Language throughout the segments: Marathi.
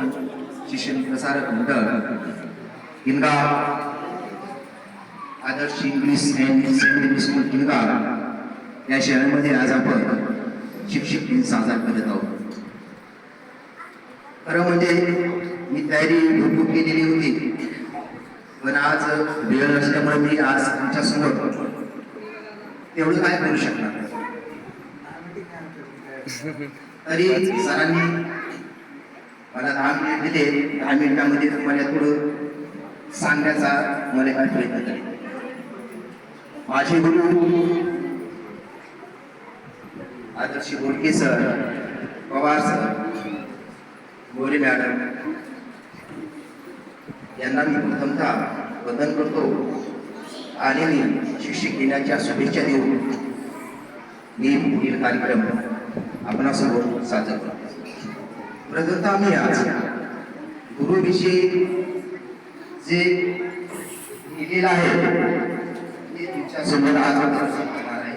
Shikshan Prasarak Mandal Hingav Adarsh English and Saint school Hingav या शाळेमध्ये आज आपण शिक्षक दिन साजरा करत आहोत. खरं म्हणजे मी तयारी भरपूर केलेली होती पण आज वेळ असल्यामुळे मी आज तुमच्यासमोर तेवढं काय करू शकणार? तरी सरांनी मला दहा मिनिट दिले. दहा मिनिटामध्ये तुम्हाला थोडं सांगण्याचा मला काय प्रयत्न करेल माझे गुरु Adarsh Godke sir Pawar sir Gore madam यांना मी प्रथमतः वंदन करतो आणि मी शिक्षक दिनाच्या शुभेच्छा देऊन मी पुढील कार्यक्रम आपणासमोर सादर करतो. प्रथमतः मी आज गुरुविषयी जे लिहिलेलं आहे ते तुमच्यासमोर आज करणार आहे.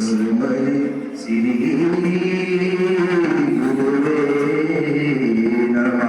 பசுமை சிறியுவே நம.